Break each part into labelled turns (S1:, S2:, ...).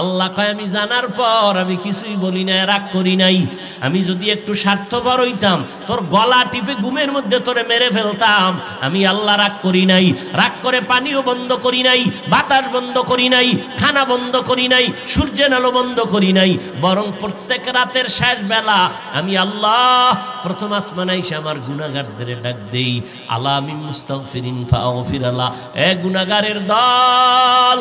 S1: আল্লাহ কয়, আমি জানার পর আমি কিছুই বলি নাই, রাগ করি নাই। আমি যদি একটু স্বার্থপর হইতাম, তোর গলা টিপে ঘুমের মধ্যে তোরে মেরে ফেলতাম। আমি আল্লাহ রাগ করি নাই, রাগ করে পানিও বন্ধ করি নাই, বাতাস বন্ধ করি নাই, খানা বন্ধ করি নাই, সূর্যের আলো বন্ধ করি নাই। বরং প্রত্যেক রাতের শেষ বেলা আমি আল্লাহ প্রথম আসমানে এসে আমার গুনাগারদের ডাক দেই আল্লাহ আমি মুস্তাগফিরিন ফাগফির আল্লাহ এ গুনাগারের দল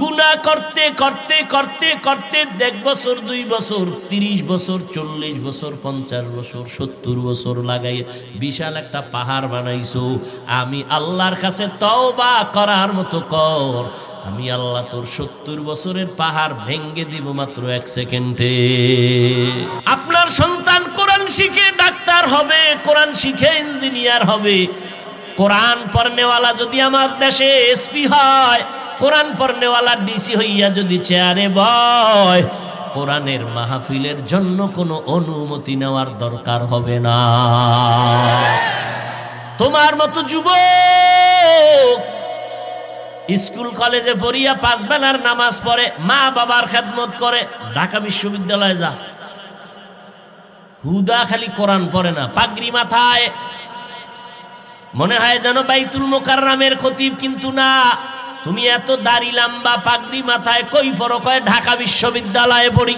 S1: গুণা করতে করতে করতে করতে এক বছর, দুই বছর, তিরিশ বছর, চল্লিশ বছর, পঞ্চাশ বছর, সত্তর বছর লাগাই বিশাল একটা পাহাড় বানাইছো। আমি আল্লাহর কাছে তওবা করার মতো কর। আমি আল্লাহ তোর সত্তর বছরের পাহাড় ভেঙ্গে দিব মাত্র এক সেকেন্ডে। আপনার সন্তান কোরআন শিখে ডাক্তার হবে, কোরআন শিখে ইঞ্জিনিয়ার হবে। কোরআন পড়নেওয়ালা যদি আমার দেশে এসপি হয় কোরআন পড়নেওয়ালা ডিসি হইয়া যদি চেয়ারে বয়, কোরআনের মাহফিলের জন্য কোনো অনুমতি নেওয়ার দরকার হবে না। তোমার মতো যুবক, স্কুল, কলেজে পড়িয়া পাঁচ বেলার নামাজ পড়ে, মা বাবার খেদমত করে, ঢাকা বিশ্ববিদ্যালয়ে যা। হুদা খালি কোরআন পড়ে না, পাগড়ি মাথায়। মনে হয় যেন বাইতুল মোকাররামের খতিব কিন্তু না। তুমি এত দাড়ি লাম্বা পাগড়ি মাথায় কই পড়ো কয় ঢাকা বিশ্ববিদ্যালয়ে পড়ি।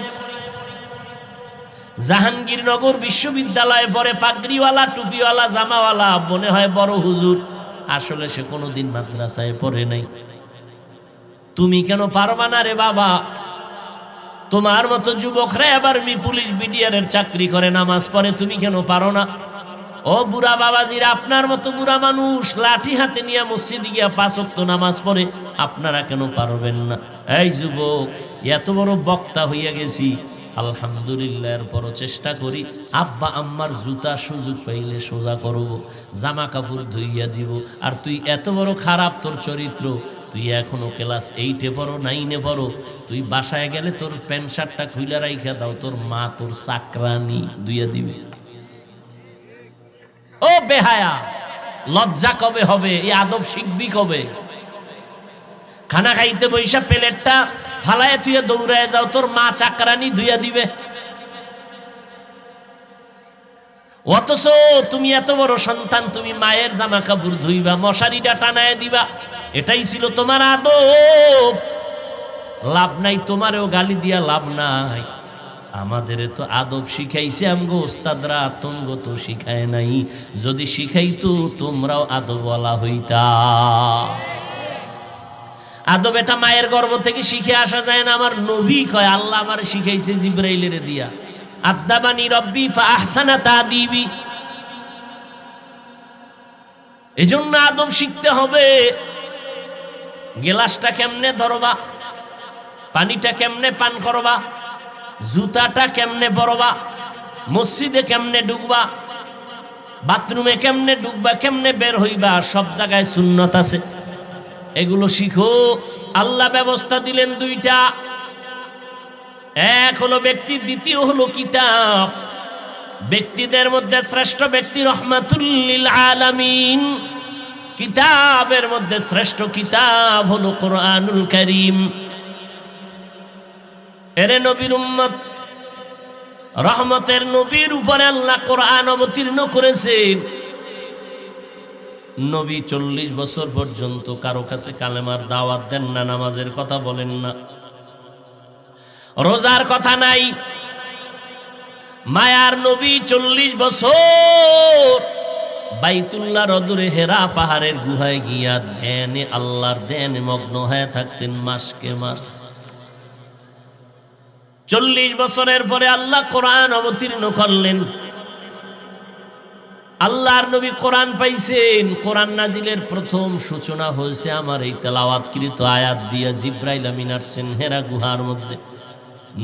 S1: জাহাঙ্গীরনগর বিশ্ববিদ্যালয়ে পড়ে পাগড়িওয়ালা, টুপিওয়ালা, জামাওয়ালা, মনে হয় বড় হুজুর। আসলে সে কোনোদিন মাদ্রাসায় পড়ে নাই। তুমি কেন পারবা না রে বাবা? তোমার মতো যুবকরা এবার মি পুলিশ বিডিআরের চাকরি করে, নামাজ পড়ে, তুমি কেন পারো না? ও বুড়া বাবাজিরা, আপনার মতো বুড়া মানুষ লাঠি হাতে নিয়ে মসজিদে গিয়া পাঁচক্ত নামাজ পড়ে, আপনারা কেন পারবেন না? এই যুবক, এত বড় বক্তা হইয়া গেছি। আলহামদুলিল্লাহ, এরপরও চেষ্টা করি। আব্বা, আম্মার জুতা সুযোগ পাইলে সোজা করব, জামা কাপড় ধুইয়া দিব। আর তুই এত বড় খারাপ তোর চরিত্র, তুই এখনও ক্লাস এইটে পড়ো নাইনে পড়ো। তুই বাসায় গেলে তোর প্যান্ট শার্টটা খুইলা রাইখা দাও, তোর মা তোর চাকরানি দুইয়া দিবে। ও বেহায়া, লজ্জা কবে হবে? এই আদব শিখবি কবে? খানা খাইতে বৈশা প্লেটটা ফালায় তুই দৌড়ায় যাও, তোর মা চাকরানি ধুইয়া দিবে। অথচ তুমি এত বড় সন্তান, তুমি মায়ের জামা কাপড় ধুইবা, মশারিটা টানায় দিবা। এটাই ছিল তোমার আদব। লাভ নাই, তোমারেও গালি দিয়া লাভ নাই। আমাদের তো আদব শিখাইছে আমগো ওস্তাদরা তো শিখায় নাই। যদি শিখাইতো তোমরাও আদবওয়ালা হইতা। আদব এটা মায়ের গর্ভ থেকে শিখে আসা যায় না। আমার নবী কয়, আল্লাহ আমার শিখাইছে জিব্রাইলের দিয়া। আদাবানি রব্বি আহসানা তা দিবি এজন্য আদব শিখতে হবে। গেলাসটা কেমনে ধরবা? পানিটা কেমনে পান করবা? জুতাটা কেমনে পরবা? মসজিদে কেমনে ঢুকবা? বাথরুমে কেমনে ঢুকবা? কেমনে বের হইবা? সব জায়গায় সুন্নত আছে। এগুলো শিখো। আল্লাহ ব্যবস্থা দিলেন দুইটা। এক হলো ব্যক্তি, দ্বিতীয় হলো কিতাব। ব্যক্তিদের মধ্যে শ্রেষ্ঠ ব্যক্তি রহমাতুল্লিল আলামিন। কিতাবের মধ্যে শ্রেষ্ঠ কিতাব হলো কোরআনুল করিম। এরে নবীর উম্মত, রহমতের নবীর উপরে আল্লাহ কোরআন অবতীর্ণ করেছেন। নবী চল্লিশ বছর পর্যন্ত কারও কাছে কালেমার দাওয়াত দেন না, নামাজের কথা বলেন না। রোজার কথা নাই। মায়ার নবী চল্লিশ বছর বাইতুল্লাহ রদুরে হেরা পাহাড়ের গুহায় গিয়া ধ্যানে আল্লাহর ধ্যানে মগ্ন হয়ে থাকতেন মাসকে মাস। চল্লিশ বছরের পরে আল্লাহ কোরআন অবতীর্ণ করলেন। আল্লাহর নবী কোরআন পাইছেন। কোরআন নাজিলের প্রথম সূচনা হয়েছে আমার এই তেলাওয়াতকৃত আয়াত দিয়া জিব্রাইল আমিন আসছেন হেরা গুহার মধ্যে।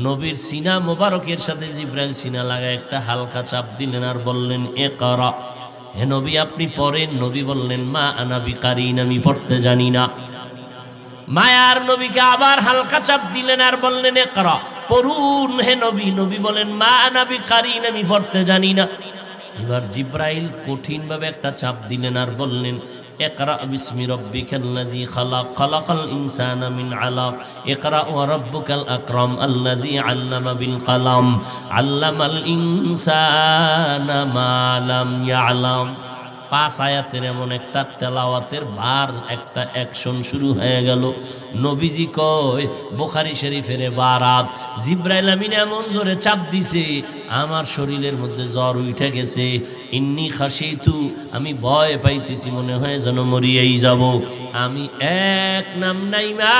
S1: নবীর সিনা মোবারকের সাথে জিব্রাইল সিনা লাগায় একটা হালকা চাপ দিলেন আর বললেন, এ করা, হে নবী আপনি পড়েন। নবী বললেন, মা আনাবি কারিন আমি পড়তে জানি না। মায়ার নবীকে আবার হালকা চাপ দিলেন আর বললেন, এ করা পড়ুন হে নবী নবী বলেন, মা নাবি কারিন, আমি পড়তে জানি না। এবার জিব্রাইল কঠিনভাবে একটা চাপ দিলেন আর বললেন একরা বিসমি রব্বিকাল্লাযী খালাক, খালাকাল ইনসানা মিন আলাক। একরা ওয়া রব্বুকাল আকরাম আল্লাযী আল্লামা বিল কালাম। আল্লামাল ইনসানা মা লাম ইয়ালাম। পাঁচ আয়াতের এমন একটা তেলাওয়াতের বার একটা অ্যাকশন শুরু হয়ে গেল। নবীজি কয়, বোখারি শরীফের বারাত, জিব্রাইল আমিন এমন জোরে চাপ দিছে, আমার শরীরের মধ্যে জ্বর উঠে গেছে। ইন্নি খাসি তু আমি ভয় পাইতেছি, মনে হয় যেন মরিয়েই যাব। আমি এক নাম নাই মা,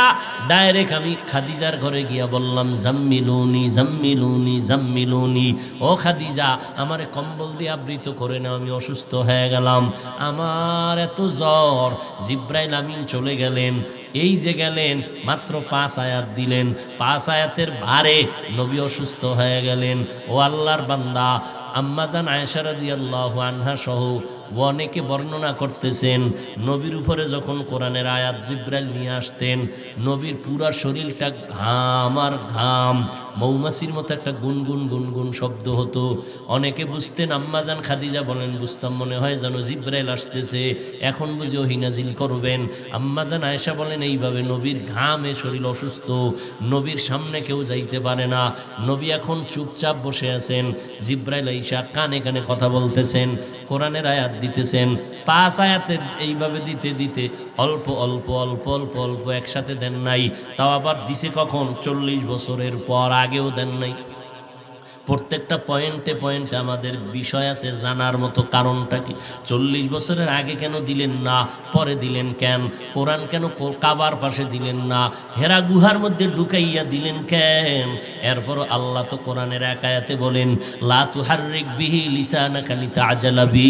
S1: ডাইরেক্ট আমি খাদিজার ঘরে গিয়া বললাম, জাম্মিলুনি জাম্মিলুনি জাম্মিলুনি। ও খাদিজা, আমারে কম্বল দিয়ে আবৃত করে না আমি অসুস্থ হয়ে গেলাম। আমার এত জ্বর। জিব্রাইল আমিন চলে গেলেন। এই যে গেলেন, মাত্র পাঁচ আয়াত দিলেন। পাঁচ আয়াতের ভারে নবী অসুস্থ হয়ে গেলেন। ও আল্লাহর বান্দা আম্মাজান আয়সারদি আল্লাহ আনহা সহ অনেকে বর্ণনা করতেছেন, নবীর উপরে যখন কোরআনের আয়াত জিব্রাইল নিয়ে আসতেন, নবীর পুরা শরীরটা ঘাম আর ঘাম, মৌমাছির মতো একটা গুনগুন গুনগুন শব্দ হতো। অনেকে বুঝতেন আম্মাজান খাদিজা বলেন, বুঝতাম মনে হয় যেন জিব্রাইল আসতেছে, এখন বুঝি ওহিনাজিল করবেন। আম্মাজান আয়েশা বলেন, এইভাবে নবীর ঘামে শরীর অসুস্থ, নবীর সামনে কেউ যাইতে পারে না। নবী এখন চুপচাপ বসে আছেন, জিব্রাইল আইসা কানে কানে কথা বলতেছেন, কোরআনের আয়াত দিতেছেন। পাঁচ আয়াতের এইভাবে দিতে দিতে অল্প অল্প অল্প অল্প অল্প একসাথে দেন নাই। তাও আবার দিছে কখন? চল্লিশ বছরের পর আগেও দেন নাই। প্রত্যেকটা পয়েন্টে পয়েন্টে আমাদের বিষয় আছে, জানার মতো কারণটা কি? চল্লিশ বছরের আগে কেন দিলেন না? পরে দিলেন কেন? কোরআন কেন কাবার পাশে দিলেন না? হেরা গুহার মধ্যে ঢুকাইয়া দিলেন কেন? এরপর আল্লাহ তো কোরআনের একায়াতে বলেন, লা তুহাররিক বিহি লিসানাকা লিতাআজালাবি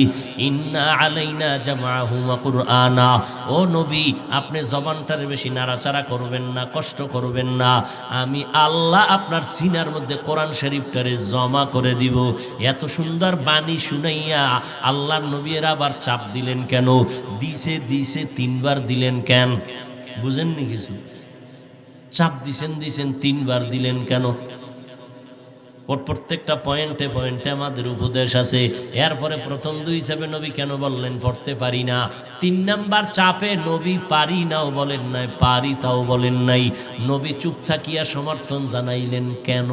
S1: ইন্না আলাইনা জামাআহু ওয়া কুরআনা। ও নবী, আপনি জবানটারে বেশি নাড়াচাড়া করবেন না, কষ্ট করবেন না। আমি আল্লাহ আপনার সিনার মধ্যে কোরআন শরীফটারে জমা করে দিব। এত সুন্দর বাণী শুনাইয়া আল্লাহর নবীর আবার চাপ দিলেন কেন? দিছে দিছে, তিনবার দিলেন কেন? বুঝেননি কিছু? চাপ দিছেন দিছেন, তিনবার দিলেন কেন? প্রত্যেকটা পয়েন্টে পয়েন্টে আমাদের উপদেশ আছে। এরপরে প্রথম দুই হিসাবে নবী কেন বললেন, পড়তে পারি না? তিন নাম্বার চাপে নবী পারি নাও বলেন নাই, পারি তাও বলেন নাই। নবী চুপ থাকিয়া সমর্থন জানাইলেন কেন?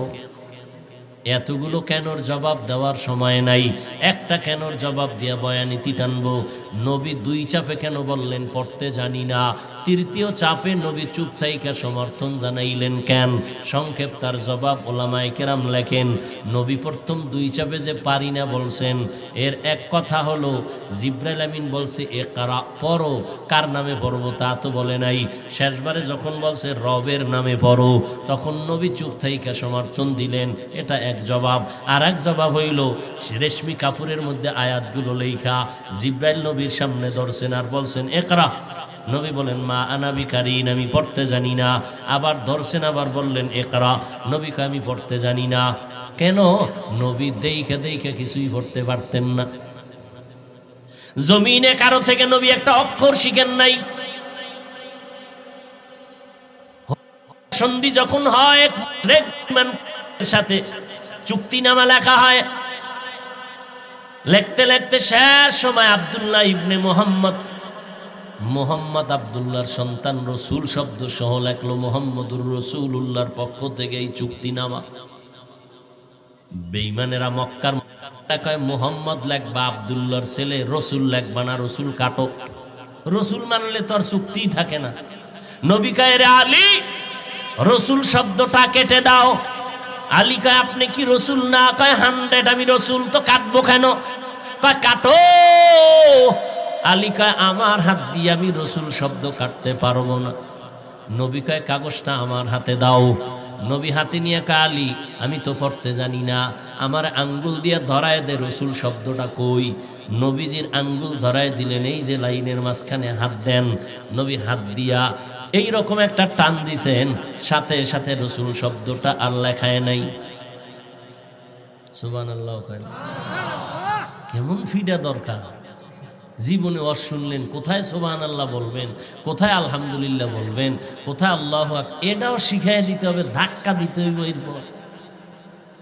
S1: এতগুলো কেনর জবাব দেওয়ার সময় নাই। একটা কেনর জবাব দিয়া বয়ানীতি টানবো। নবী দুই চাপে কেন বললেন, পড়তে জানি না। তৃতীয় চাপে নবী চুপ থাইকা সমর্থন জানাইলেন কেন? সংক্ষেপ তার জবাব ওলামায় কেরাম লেখেন, নবী প্রথম দুই চাপে যে পারি না বলছেন, এর এক কথা হলো, জিব্রাইল আমিন বলছে, এ কারা, পড়ো, কার নামে পড়ব তা তো বলে নাই। শেষবারে যখন বলছে, রবের নামে পড়ো, তখন নবী চুপ থাইকা সমর্থন দিলেন। এটা এক জবাব, আর এক জবাব হইল রেশমি কাপুরের মধ্যে আয়াতগুলো লেখা জিব্রাইল নবীর সামনে ধরছেন আর বলছেন একরা নবী বলেন, মা আনাবি কারিন আমি পড়তে জানি না। আবার ধরছেন, আবার বললেন একরা নবীকে আমি পড়তে জানি না। কেন? নবী দেইখে দেইখে কিছুই পড়তে পারতেন না। জমিনে কারও থেকে নবী একটা অক্ষর শিখেন নাই। সন্ধি যখন হয় সাথে চুক্তিনামা লেখা হয়। লিখতে লিখতে শেষ সময় আব্দুল্লাহ ইবনে মোহাম্মদ মোহাম্মদ আবদুল্লাহর সন্তান রসুল শব্দ সহ লেখলো মোহাম্মদুর রসুল উল্লাহর পক্ষ থেকে এই চুক্তিনামা। বেইমানেরা মক্কার কয়, মোহাম্মদ লেখবা আবদুল্লার ছেলে, রসুল লেখবা না, রসুল কাটো। রসুল মানলে তো আর চুক্তিই থাকে না। নবী কয়, রে আলী, রসুল শব্দটা কেটে দাও। আলী কয়, আপনি কি রসুল? না। কয়, হান্ড্রেড। আমি রসুল, তো কাটবো কেন? কয়, কাটো। আলী কয়, আমার হাত দিয়ে আমি রসুল শব্দ কাটতে পারব না। নবী কয়, কাগজটা আমার হাতে দাও। নবী হাতে নিয়ে কালি আমি তো পড়তে জানি না। আমার আঙ্গুল দিয়ে ধরায় দে রসুল শব্দটা কই? নবীজির আঙ্গুল ধরায় দিলেন, এই যে লাইনের মাঝখানে হাত দেন। নবী হাত দিয়া এই রকম একটা টান দিছেন, সাথে সাথে রসুল শব্দটা আর লেখায় নাই। আল্লাহ কেমন ফিডা দরকার? জীবনে অস শুনলেন, কোথায় সোবান আল্লাহ বলবেন, কোথায় আলহামদুলিল্লাহ বলবেন, কোথায় আল্লাহ এটাও শিখাই দিতে হবে, ধাক্কা দিতে হইব এরপর।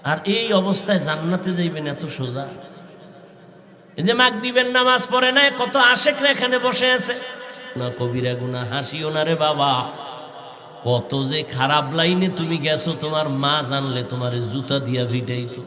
S1: আর এই অবস্থায় জান্নাতে যাইবেন এত সোজা? এই যে মাগ দিবেন নামাজ পড়ে নাই, কত আশেকরা এখানে বসে আছে। না কবিরা গুনা হাসিও না রে বাবা। কত যে খারাপ লাইনে তুমি গেছো, তোমার মা জানলে তোমার জুতা দিয়া ভিটাইতো।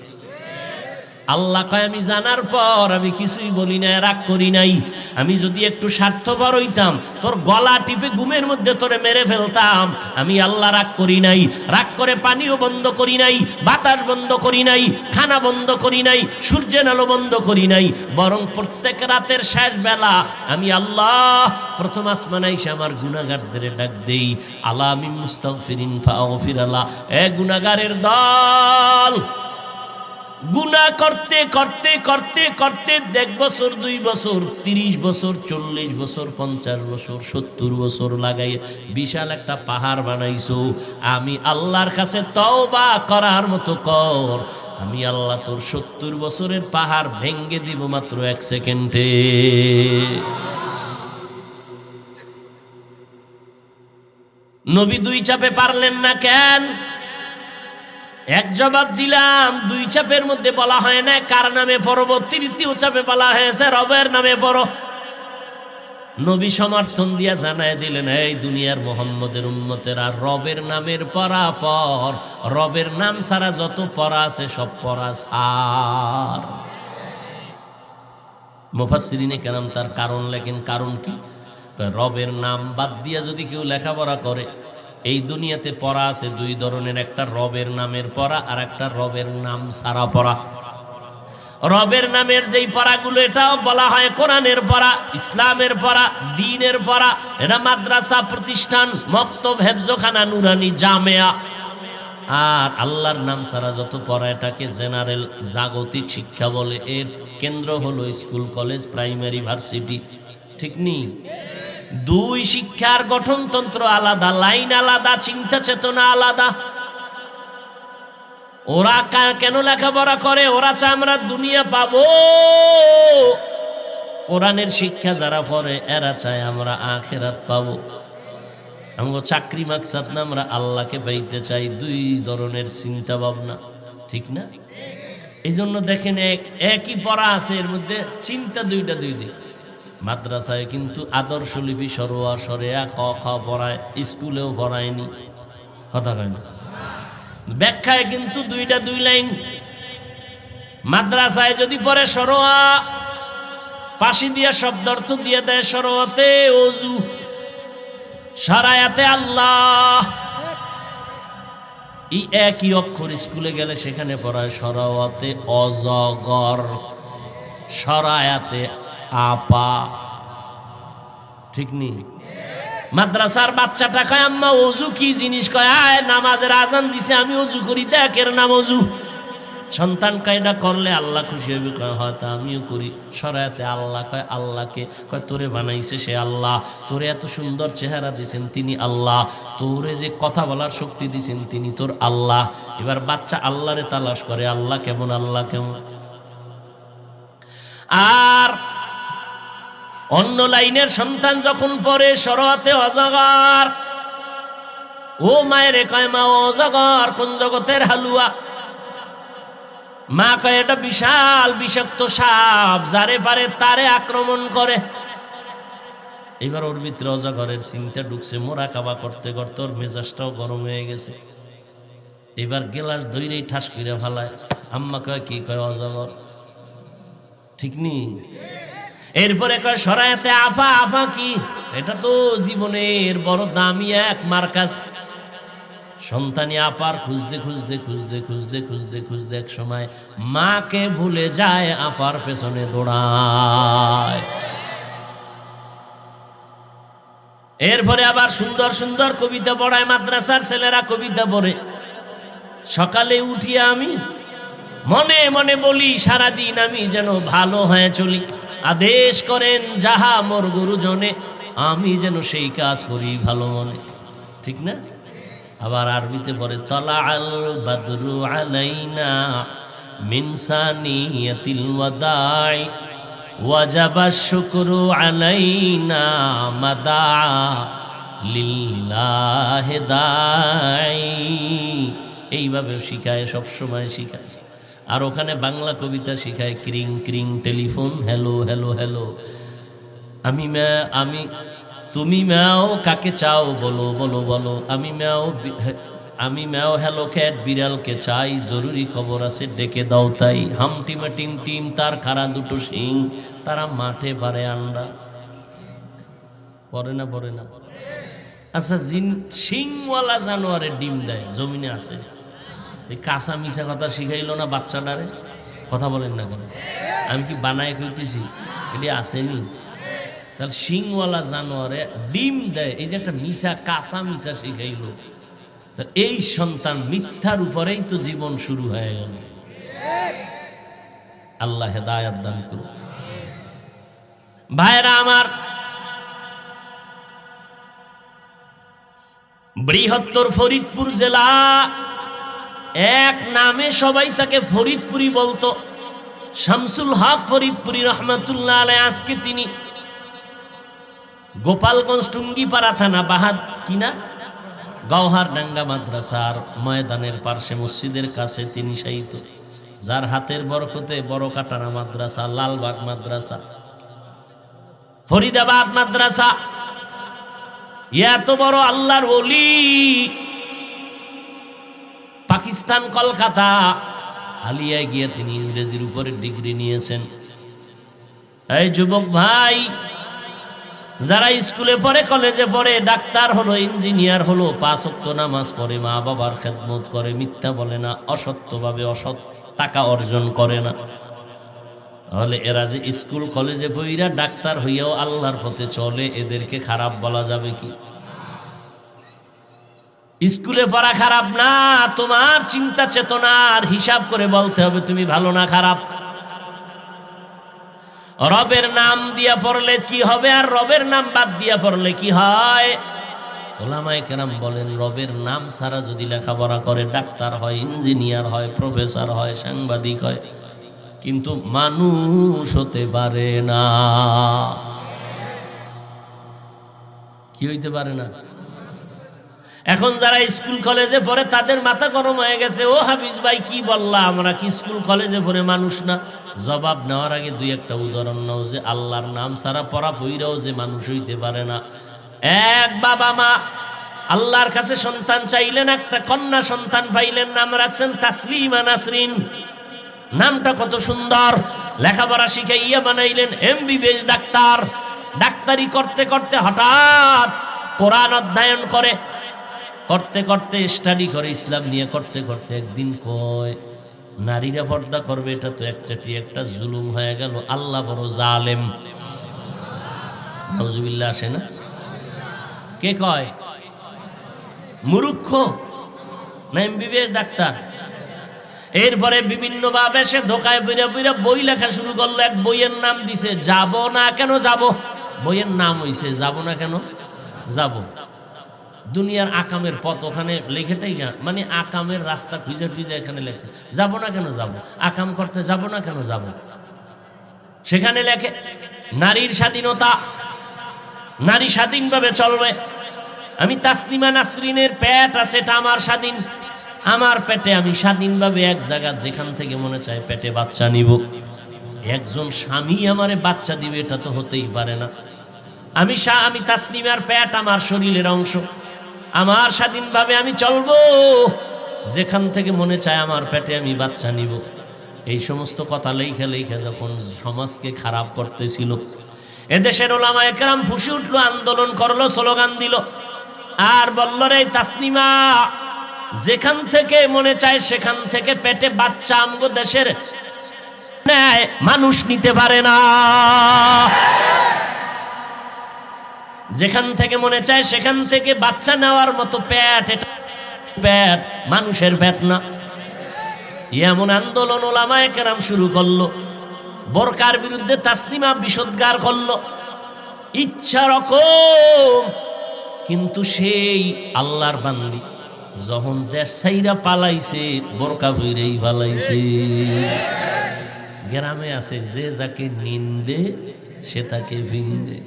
S1: আল্লাহ কয়, আমি জানার পর আমি কিছুই বলি না রাগ করি নাই। আমি যদি একটু স্বার্থপর হইতাম, তোর গলা টিপে ঘুমের মধ্যে তোরে মেরে ফেলতাম। আমি আল্লাহ রাগ করি নাই, রাগ করে পানিও বন্ধ করি নাই, বাতাস বন্ধ করি নাই, খানা বন্ধ করি নাই, সূর্যের আলো বন্ধ করি নাই। বরং প্রত্যেক রাতের শেষ বেলা আমি আল্লাহ প্রথম আসমান আমার গুনাগারদের ডাক দেই, আলা আমি মুস্তাগফিরিন ফাগফির আল্লাহ এ গুনাগারের দল গুণা করতে করতে করতে করতে দেড় বছর, দুই বছর, তিরিশ বছর, চল্লিশ বছর, পঞ্চাশ বছর, সত্তর বছর লাগাই বিশাল একটা পাহাড় বানাইছো। আমি আল্লাহর কাছে তওবা করার মতো কর। আমি আল্লাহ তোর সত্তর বছরের পাহাড় ভেঙ্গে দিব মাত্র এক সেকেন্ডে। নবী দুই চাপে পারলেন না কেন? এক জবাব দিলাম, দুই চাপের মধ্যে বলা হয় না, কার নামে পড়ব তৃতীয় চাপে বলা হয়েছে, রবের নামে পড়ো। নবী সমর্থন দিয়া জানায় দিলেন, এই দুনিয়ার মোহাম্মদের উন্মতের আর রবের নামের পড়া পর রবের নাম ছাড়া যত পড়া আছে, সব পড়া সার মুফাসসিরিনে কেরাম তার কারণ লেখেন, কারণ কি? রবের নাম বাদ দিয়া যদি কেউ লেখাপড়া করে এই দুনিয়াতে পড়া আছে দুই ধরনের, একটা রবের নামের পড়া আর একটা রবের নাম সারা পড়া। রবের নামের যেই পড়াগুলো, এটাও বলা হয় কোরআনের পড়া, ইসলামের পড়া, দিনের পড়া। এটা মাদ্রাসা প্রতিষ্ঠান, মক্তব, হেফজোখানা, নুরানি, জামেয়া। আর আল্লাহর নাম ছাড়া যত পড়া, এটাকে জেনারেল জাগতিক শিক্ষা বলে। এর কেন্দ্র হলো স্কুল, কলেজ, প্রাইমারি, ভার্সিটি। ঠিক নেই? দুই শিক্ষার গঠনতন্ত্র আলাদা, লাইন আলাদা, চিন্তা চেতনা আলাদা। ওরা কেন লেখাপড়া করে? ওরা চায় আমরা দুনিয়া পাবো। কোরআনের শিক্ষা যারা পড়ে, এরা চায় আমরা আখেরাত পাবো। আমরা চাকরি মাকসাদ না, আমরা আল্লাহকে পাইতে চাই, দুই ধরনের চিন্তা ভাবনা ঠিক না? এই জন্য দেখেন এক, একই পড়া আছে, এর মধ্যে চিন্তা দুইটা দুই দিক মাদ্রাসায় কিন্তু আদর্শ লিপি সরোয়া সরেয়া ক, খ পড়ায়, স্কুলেও পড়ায়নি। কথা কয় না? ব্যাখ্যায় কিন্তু দুইটা দুই লাইন। মাদ্রাসায় যদি পড়ে সরোয়া পাশি দিয়া শব্দ অর্থ দিয়ে দেয় সরোয়াতে অজু। সারায়াতে আল্লাহ। এই একই অক্ষর স্কুলে গেলে সেখানে পড়ায় সরাওয়াতে অজগর, সরায়াতে আপা। ঠিক নেই মাদ্রাসার বাচ্চাটা কয়, আম্মা, অজু কি জিনিস? কয়, আয়, নামাজের আজান দিছে, আমি অজু করি, দেখ এর নাম অজু। সন্তান কায়দা করলে আল্লাহ খুশি হবে কয়, হয়তো আমিও করি। সরায়াতে আল্লাহ কয়, আল্লাহকে। কয়, তোরে বানাইছে সে আল্লাহ। তোরে এত সুন্দর চেহারা দিছেন তিনি আল্লাহ। তোরে যে কথা বলার শক্তি দিছেন তিনি তোর আল্লাহ। এবার বাচ্চা আল্লাহরে তালাশ করে, আল্লাহ কেমন আল্লাহ কেমন? আর অন্য লাইনের সন্তান যখন পড়ে সরহাতে অজগর। ও মায়ের কয়, মা অজগর, কোন জগতের হালুয়া? মা কয়, এটা বিশাল, বিষাক্ত সাপ, যারে পারে তারে আক্রমণ করে। এবার ওর ভিতরে অজগরের চিন্তা ঢুকছে, মোরা কাবা করতে করতে ওর মেজাজটাও গরম হয়ে গেছে। এবার গেলাস দইরেই ঠাস করে ফালায়। আম্মা কয়, কি কয় অজগর? ঠিক নেই এরপরে কয়, সরায়াতে আফা আফা কি? এটা তো জীবনের বড় দামি এক মার্কাস সন্তানি আপার খুঁজতে খুঁজতে খুঁজতে খুঁজতে খুঁজতে খুঁজতে এক সময় মাকে ভুলে যায়, আপার পেছনে দৌড়ায়। এরপরে আবার সুন্দর সুন্দর কবিতা পড়ায় মাদ্রাসার ছেলেরা কবিতা পড়ে। সকালে উঠিয়ে আমি, মনে মনে বলি, সারাদিন আমি যেন ভালো হয়ে চলি। আদেশ করেন, যাহা মোর গুরুজনে, আমি যেন সেই কাজ করি ভালো মনে। ঠিক না? আবার আরবিতে পড়ে তলা আল বাদরু আলাইনা মিনসানিয়াতিল ওয়াদাই, ওয়াজাবা শুকরু আলাইনা মাদা লিল্লাহ দাই। এইভাবে শিখায়, সবসময় শিখায়। আর ওখানে বাংলা কবিতা শিখায়, ক্রিং ক্রিং, টেলিফোন, হ্যালো হ্যালো হ্যালো। আমি ম্যা, আমি, তুমি ম্যাও কাকে চাও? বলো বলো বলো। আমি ম্যাও আমি ম্যাও হ্যালো ক্যাট বিড়ালকে চাই, জরুরি খবর আছে, ডেকে দাও তাই। হাম টিমা, টিম, তার খারা দুটো সিং তারা মাঠে পারে আন্ডা। পরে না পরে না। আচ্ছা জিন, শিংওয়ালা জানোয়ারের ডিম দেয়, জমিনে আছে। এই কাঁচা মিশা কথা শিখাইলো না বাচ্চাটারে? কথা বলেন না কেন? আমি কি বানায় কইতেছি এটি আসেনি। তাহলে শিংওয়ালা জানোয়ারে ডিম দেয়, এই যে একটা মিশা কাঁচা মিশা শিখাইলো। এই সন্তান মিথ্যার উপরেই তো জীবন শুরু হয়ে গেল। আল্লাহ হেদায়াত দান করুন ভাইরা আমার, বৃহত্তর ফরিদপুর জেলা এক নামে সবাই তাকে ফরিদপুরি বলতো। শামসুল হক ফরিদপুরি রহমতুল্লাহ আলাই আজকে তিনি গোপালগঞ্জ টুঙ্গিপাড়া থানা, বাহাদ কিনা গওহার ডাঙ্গা মাদ্রাসার ময়দানের পার্শ্বে মসজিদের কাছে তিনি শায়িত। যার হাতের বরকতে বড় কাটানা মাদ্রাসা, লালবাগ মাদ্রাসা, ফরিদাবাদ মাদ্রাসা। এত বড় আল্লাহর ওলি পাকিস্তান, কলকাতা। আলিয়ায় গিয়ে তিনি ইংরেজির উপরে ডিগ্রি নিয়েছেন। এই যুবক ভাই, যারা স্কুলে পড়ে, কলেজে পড়ে, ডাক্তার হলো, ইঞ্জিনিয়ার হলো, পাঁচ অক্ত নামাজ পড়ে মা বাবার খেদমত করে, মিথ্যা বলে না, অসত্যভাবে অসৎ টাকা অর্জন করে না। তাহলে এরা যে স্কুল, কলেজে বইরা ডাক্তার হইয়াও আল্লাহর পথে চলে, এদেরকে খারাপ বলা যাবে কি? স্কুলে পড়া খারাপ না, তোমার চিন্তা চেতনার হিসাব করে বলতে হবে, তুমি ভালো না খারাপ। রবের নাম দিয়া পড়লে কি হবে আর রবের নাম বাদ দিয়া পড়লে কি হয়? ওলামায় কেরাম বলেন, রবের নাম ছাড়া যদি লেখাপড়া করে, ডাক্তার হয়, ইঞ্জিনিয়ার হয়, প্রফেসর হয়, সাংবাদিক হয়, কিন্তু মানুষ হতে পারে না। কি হইতে পারে না? এখন যারা স্কুল কলেজে পড়ে, তাদের মাথা গরম হয়ে গেছে। ও হাফিজ ভাই, কি বললা? আমরা কি স্কুল কলেজে পড়ে মানুষ না? জবাব নেওয়ার আগে দুই একটা উদাহরণ নাও যে আল্লাহর নাম সারা পড়া বইরাও যে মানুষ হইতে পারে না। এক বাবা মা, আল্লাহর কাছে সন্তান চাইলেন, একটা কন্যা সন্তান পাইলেন, নাম রাখছেন তাসলিমা নাসরিন। নামটা কত সুন্দর। লেখাপড়া শিখাইয়া বানাইলেন এমবিবিএস ডাক্তার। ডাক্তারি করতে করতে হঠাৎ কোরআন অধ্যয়ন করে করতে করতে স্টাডি করে ইসলাম নিয়ে করতে করতে একদিন কয়, নারীরা পর্দা করবে, এটা তো একচাটি একটা জুলুম হয়ে গেল, আল্লাহ বড় জালেম। নজুবিল্লা আসে না? কে কয়? মুরুক্ষ। না এমবিবিএস ডাক্তার। এরপরে বিভিন্ন ভাবে সে ধোকায় বইরা বইরা বই লেখা শুরু করল, এক বইয়ের নাম দিছে, যাব না কেন যাব? বইয়ের নাম হইছে, যাব না কেন? যাব। দুনিয়ার আকামের পথ ওখানে লেখেটাই মানে আকামের রাস্তা খুঁজে টুজে এখানে লেখছে। যাব না কেন যাব? আকাম করতে যাব না কেন যাব? সেখানে লেখে, নারীর স্বাধীনতা, নারী স্বাধীনভাবে চলবে। আমি তাসলিমা নাসরিনের পেট আছে, এটা আমার স্বাধীন। আমার পেটে আমি স্বাধীনভাবে এক জায়গা, যেখান থেকে মনে চায় পেটে বাচ্চা নিব। একজন স্বামী আমারে বাচ্চা দিবে, এটা তো হতেই পারে না। আমি আমি তাসলিমার পেট আমার শরীরের অংশ। আমার স্বাধীনভাবে আমি চলবো। যেখান থেকে মনে চায় আমার পেটে আমি বাচ্চা নিব। এই সমস্ত কথা লেখা লেখা যখন সমাজকে খারাপ করতেছিল, এদেশের ওলামা একরাম ফুসে উঠল, আন্দোলন করল, স্লোগান দিল। আর বলল, রে তাসনিমা, যেখান থেকে মনে চায় সেখান থেকে পেটে বাচ্চা আমগো দেশের মানুষ নিতে পারে না। যেখান থেকে মনে চায় সেখান থেকে বাচ্চা নেওয়ার মতো প্যাট, এটা প্যাট, মানুষের প্যাট না। এমন আন্দোলন ওলামায় কেরাম শুরু করল, বরকার বিরুদ্ধে তাসনিমা বিষোদ্গার করল। ইচ্ছা রকম, কিন্তু সেই আল্লাহর বান্দি যখন দেশ সাইরা পালাইছে, বোরকা বইরেই পালাইছে। গ্রামে আছে, যে যাকে নিন্দে, সে তাকে ভিন্দে।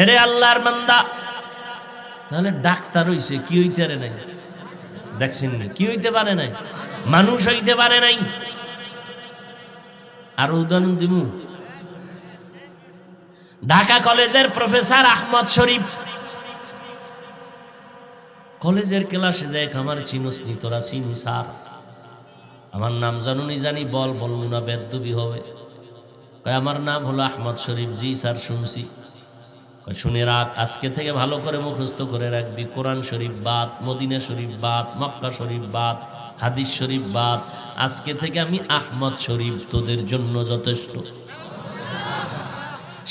S1: এরে আল্লাহর বান্দা। তাহলে ডাক্তার হইছে, কি হইতে পারে নাই? দেখছেন না, কি হইতে পারে নাই? মানুষ হইতে পারে নাই। আর উদাহরণ দিমু। ঢাকা কলেজের প্রফেসর আহমদ শরীফ। কলেজের ক্লাসে যায় আমার চিনুস নি, তোরা চিনি স্যার আমার নাম জানুনি জানি, বল, বলব না বেদ্যবি হবে। আমার নাম হলো আহমদ শরীফ, জি স্যার, শুনছি। শুনে রাখ আজকে থেকে ভালো করে মুখস্থ করে রাখবি। কোরআন শরীফ বাদ, মদিনা শরীফ বাদ, মক্কা শরীফ বাদ, হাদিস শরীফ বাদ। আজকে থেকে আমি আহমদ শরীফ, তোদের জন্য যথেষ্ট।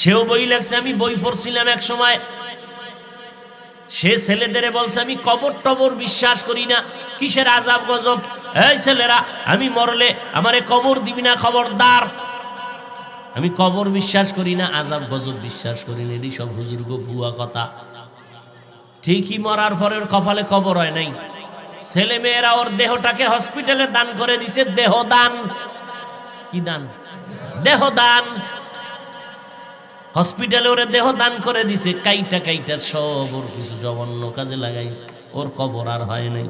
S1: সেও বই লেখছে, আমি বই পড়ছিলাম এক সময়। সে ছেলেদের বলছে, আমি কবর টবর বিশ্বাস করি না, কিসের আজাব গজব? এই ছেলেরা, আমি মরলে আমারে কবর দিবি না, খবরদার। আমি কবর বিশ্বাস করি না আজাব গজব বিশ্বাস করি না, এটি সব হুজুর গো ভুয়া কথা। ঠিকই মরার পরে ওর কপালে কবর হয় নাই। ছেলে মেয়েরা ওর দেহটাকে হসপিটালে দান করে দিছে দেহ দান কি দান? দেহ দান হসপিটালে ওরে দেহ দান করে দিছে, কাইটা কাইটা সব ওর কিছু জঘন্য কাজে লাগাইছে, ওর কবর আর হয় নাই।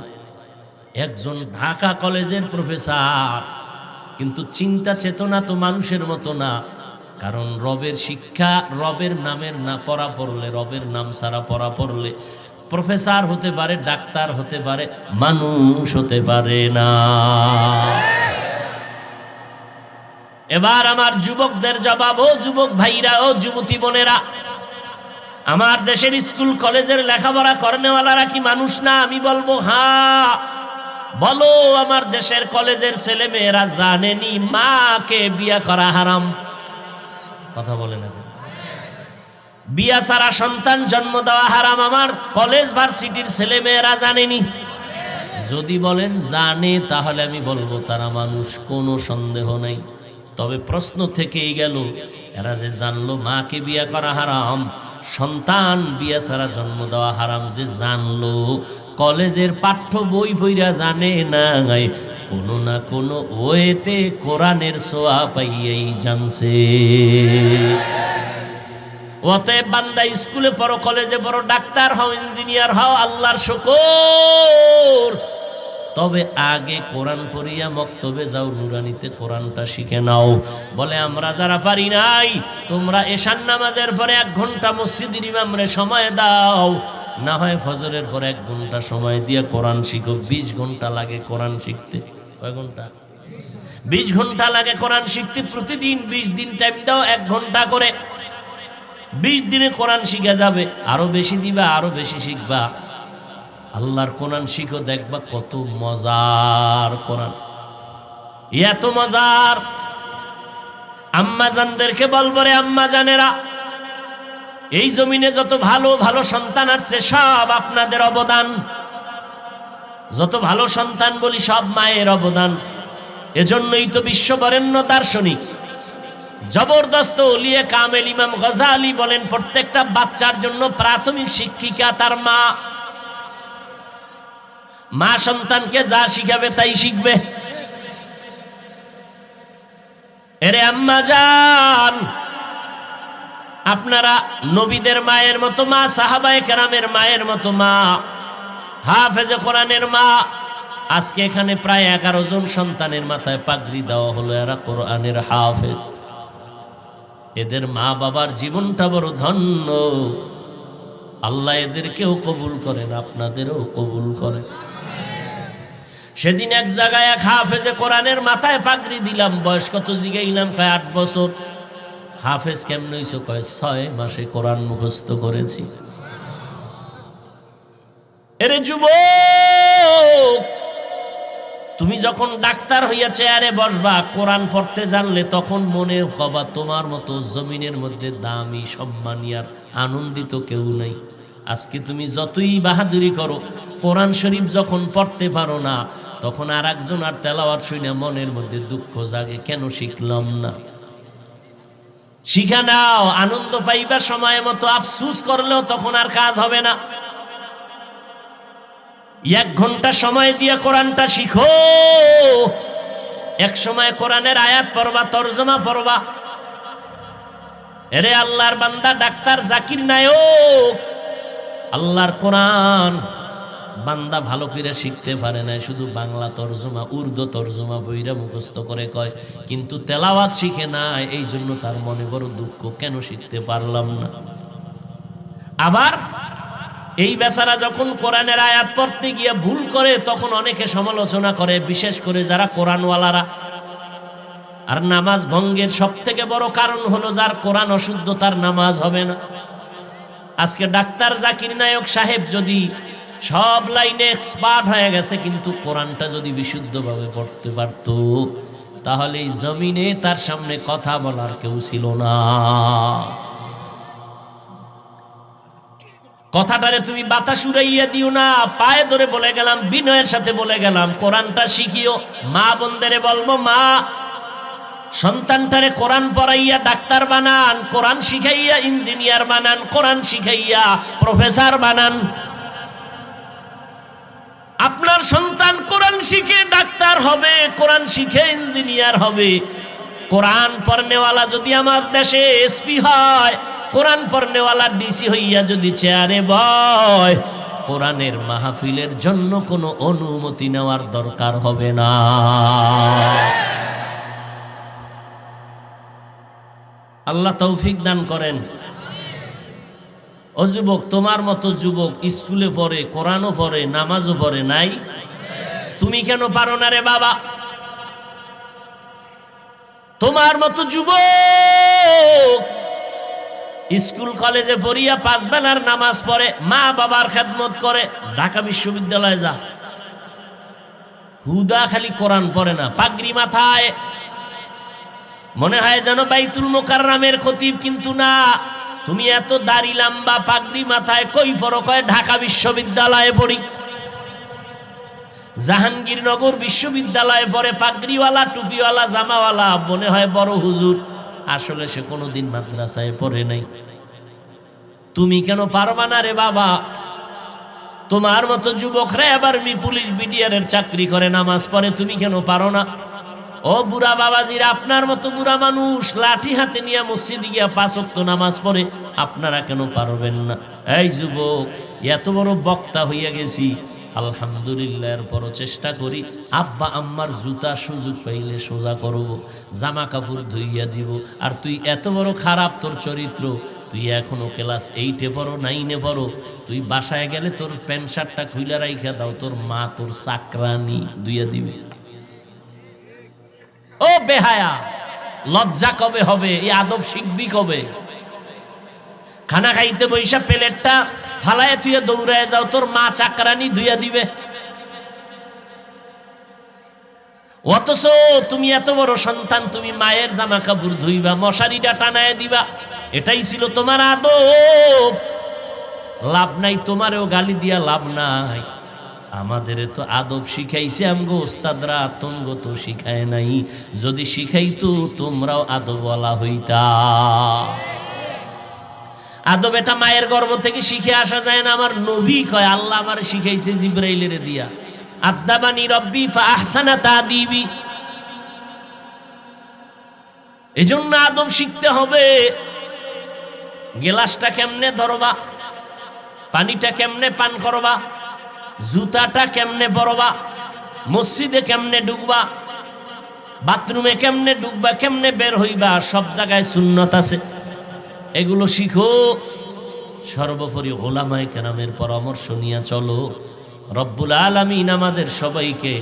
S1: একজন ঢাকা কলেজের প্রফেসর কিন্তু চিন্তা চেতনা তো মানুষের মতো না। কারণ রবের শিক্ষা রবের নামের না পড়া পড়লে, রবের নাম সারা পড়া পড়লে প্রফেসর হতে পারে, ডাক্তার হতে পারে, মানুষ হতে পারে না। এবার আমার যুবকদের জবাব, ও যুবক ভাইরা, ও যুবতী বোনেরা, আমার দেশের স্কুল, কলেজের লেখাপড়া করেনেওয়ালারা কি মানুষ না? আমি বলব হ্যাঁ বলো, আমার দেশের কলেজের ছেলে মেয়েরা জানেনি মাকে বিয়া করা হারাম? কথা বলে না? বিয়া সারা সন্তান জন্ম দেওয়া হারাম, আমার কলেজ ভার্সিটির ছেলে মেয়েরা জানেনি। যদি বলেন জানে, তাহলে আমি বলব, তারা মানুষ, কোনো সন্দেহ নেই। তবে প্রশ্ন থেকেই গেল, এরা যে জানলো মাকে বিয়া করা হারাম, সন্তান বিয়া ছাড়া জন্ম দেওয়া হারাম যে জানলো কলেজের পাঠ্য বই বইরা জানে না কোনো না কোনো ওয়েতে কোরআনের সোয়া পাইয়াই জানছে। অতএব বান্দা, স্কুলে পড়ো, কলেজে পড়ো, ডাক্তার হও, ইঞ্জিনিয়ার হও, আল্লাহর শকর। তবে আগে কোরআন পড়িয়া মক্তবে যাও, নুরানিতে কোরআনটা শিখে নাও। বলে, আমরা যারা পারি নাই, তোমরা এশান নামাজের পরে এক ঘণ্টা মসজিদের ইমামরে সময় দাও। না হয় ফজরের পর এক ঘণ্টা সময় দিয়ে কোরআন শিখো, বিশ ঘণ্টা লাগে কোরআন শিখতে। কয় ঘণ্টা? বিশ ঘণ্টা লাগে কোরআন শিখতে, প্রতিদিন বিশ দিন টাইম দাও, এক ঘণ্টা করে। বিশ দিনে কোরআন শিখে যাবে, আরও বেশি দিবা, আরও বেশি শিখবা। আল্লাহর কোরআন শিখো, দেখবা কত মজার কোরআন। এত মজার। আম্মা জানদেরকে বলব রে আম্মা জানেরা এই জমিনে যত ভালো ভালো সন্তান আসছে সব আপনাদের অবদান। যত ভালো সন্তান বলি, সব মায়ের অবদান। এজন্যই তো বিশ্ববরেণ্য দার্শনিক। জবরদস্ত উলিয়ে কামেল ইমাম গজালি বলেন, প্রত্যেকটা বাচ্চার জন্য প্রাথমিক শিক্ষিকা তার মা। মা সন্তানকে যা শিখাবে তাই শিখবে। এরে আম্মা যান আপনারা নবীদের মায়ের মতো মা, সাহাবায়ে কেরামের মায়ের মতো মা, হাফেজে কোরআনের মা। আজকে এখানে প্রায় এগারো জন সন্তানের মাথায় পাগড়ি দেওয়া হলো, এরা কোরআনের হাফেজ। এদের মা বাবার জীবনটা বড় ধন্য। আল্লাহ এদেরকেও কবুল করেন, আপনাদেরও কবুল করেন। সেদিন এক জায়গায় এক হাফেজে কোরআনের মাথায় পাগড়ি দিলাম, বয়স কত জিগাইলাম, কয় আট বছর। হাফেজ কেমন হয়েছে কয়, ছয় মাসে কোরআন মুখস্থ করেছি। এরে যুবক, তুমি যখন ডাক্তার হইয়া চেয়ারে বসবা, কোরআন পড়তে জানলে তখন মনে কবা তোমার মতো জমিনের মধ্যে দামি, সম্মানী আর আনন্দিত কেউ নাই। আজকে তুমি যতই বাহাদুরি করো, কোরআন শরীফ যখন পড়তে পারো না, তখন আর একজন আর তেলাওয়ার শুনে মনের মধ্যে দুঃখ জাগে, কেন শিখলাম না? শিখা নাও, আনন্দ পাইবার সময় মতো, আফসুস করলেও তখন আর কাজ হবে না। এক ঘণ্টা সময় দিয়ে কোরআনটা শিখো। এক সময় কোরআনের আয়াত পড়বা, তর্জমা পড়বা। এরে আল্লাহর বান্দা, ডাক্তার জাকির নায়ক, আল্লাহর কোরআন বান্দা ভালো করে শিখতে পারে না শুধু বাংলা তর্জমা, উর্দু তর্জমা বইরা মুখস্থ করে কয়, কিন্তু তেলাওয়াত শিখে না এই জন্য তার মনে বড় দুঃখ, কেন শিখতে পারলাম না? আবার এই বেচারা যখন কোরআনের আয়াত পড়তে গিয়ে ভুল করে, তখন অনেকে সমালোচনা করে, বিশেষ করে যারা কোরআনওয়ালারা। আর নামাজ ভঙ্গের সব থেকে বড় কারণ হলো যার কোরআন অশুদ্ধ, তার নামাজ হবে না। আজকে ডাক্তার জাকির নায়ক সাহেব যদি সব লাইনে এক্সপার্ট হয়ে গেছে, কিন্তু কোরআনটা যদি বিশুদ্ধভাবে পড়তে পারত, তাহলে জমিনে তার সামনে কথা বলার কেউ ছিল না। কথাটারে তুমি বাতাস উড়াইয়া দিও না, পায়ে ধরে বলে গেলাম, বিনয়ের সাথে বলে গেলাম, কোরআনটা শিখিও, মা বন্ধেরে বলব, মা, সন্তানটারে কোরআন পড়াইয়া ডাক্তার বানান, কোরআন শিখাইয়া ইঞ্জিনিয়ার বানান, কোরআন শিখাইয়া প্রফেসর বানান। আপনার সন্তান কোরআন শিখে ডাক্তার হবে, কোরআন শিখে ইঞ্জিনিয়ার হবে। কোরআন পড়নেওয়ালা যদি আমার দেশে এসপি হয়, কোরআন পড়নেওয়ালা ডিসি হইয়া যদি চেয়ারে বয়, কোরআনের মাহফিলের জন্য কোনো অনুমতি নেওয়ার দরকার হবে না। আল্লাহ তৌফিক দান করেন। ও যুবক, তোমার মতো যুবক স্কুলে পড়ে, কোরআনও পড়ে, নামাজও পড়ে নাই? তুমি কেন পারো না রে বাবা? তোমার মতো যুবক স্কুল, কলেজে পড়িয়া পাঁচ বেলার নামাজ পড়ে, মা বাবার খেদমত করে, ঢাকা বিশ্ববিদ্যালয়ে যা। হুদা খালি কোরআন পড়ে না, পাগড়ি মাথায়। মনে হয় যেন বাইতুল মোকাররামের খতিব কিন্তু না। তুমি এত দাড়ি লাম্বা পাগড়ি মাথায় কই পড়ো কয় ঢাকা বিশ্ববিদ্যালয়ে পড়ি। জাহাঙ্গীরনগর বিশ্ববিদ্যালয়ে পড়ে পাগড়িওয়ালা, টুপিওয়ালা, জামাওয়ালা, মনে হয় বড় হুজুর। আসলে সে কোনোদিন মাদ্রাসায় পড়ে নাই। তুমি কেন পারবা না রে বাবা? তোমার মতো যুবকরা এবার মি পুলিশ বিডিআরের চাকরি করে, নামাজ পড়ে, তুমি কেন পারো না? ও বুড়া বাবাজির, আপনার মতো বুড়া মানুষ লাঠি হাতে নিয়ে মসজিদে গিয়া পাঁচক্ত নামাজ পড়ে, আপনারা কেন পারবেন না? এই যুবক, এত বড় বক্তা হইয়া গেছি। আলহামদুলিল্লাহ, এরপরও চেষ্টা করি। আব্বা, আম্মার জুতা সুযোগ পাইলে সোজা করব, জামা কাপড় ধুইয়া দিব। আর তুই এত বড় খারাপ তোর চরিত্র, তুই এখনও ক্লাস এইটে পড়ো নাইনে পড়ো। তুই বাসায় গেলে তোর প্যান্ট শার্টটা খুইলা রাইখা দাও, তোর মা তোর চাকরানি দুইয়া দিবে। ও বেহায়া, লজ্জা কবে হবে? এই আদব শিখবি কবে? খানা খাইতে বৈশা প্লেটটা ফালায় তুই দৌড়ায় যাও, তোর মা চাকরানি ধুইয়া দিবে। অথচ তুমি এত বড় সন্তান, তুমি মায়ের জামা কাপড় ধুইবা মশারিটা টানায় দিবা, এটাই ছিল তোমার আদব। লাভ নাই, তোমারেও গালি দিয়া লাভ নাই। আমাদের তো আদব শিখাইছে আমগো ওস্তাদরা আতঙ্গ তো শিখায় নাই। যদি শিখাইতো তোমরাও আদবওয়ালা হইতা। আদব এটা মায়ের গর্ভ থেকে শিখে আসা যায় না, আমার নবী কয়, আল্লাহ আমার শিখাইছে জিব্রাইলের দিয়া। আদাবানি রব্বি ফাহসানা তা দিবি এজন্য আদব শিখতে হবে। গেলাসটা কেমনে ধরবা? পানিটা কেমনে পান করবা? জুতাটা কেমনে পরবা? মসজিদে কেমনে ঢুকবা? বাথরুমে কেমনে ঢুকবা? কেমনে বের হইবা? সব জায়গায় সুন্নত আছে। এগুলো শিখো। সর্বোপরি ওলামায় কেরামের পরামর্শ নিয়ে চলো। রব্বুল আলমিন আমাদের সবাইকে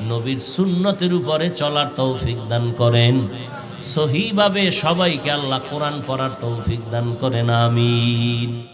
S1: নবীর সুন্নতের উপরে চলার তৌফিক দান করেন। সহিভাবে সবাইকে আল্লাহ কোরআন পড়ার তৌফিক দান করেন। আমিন।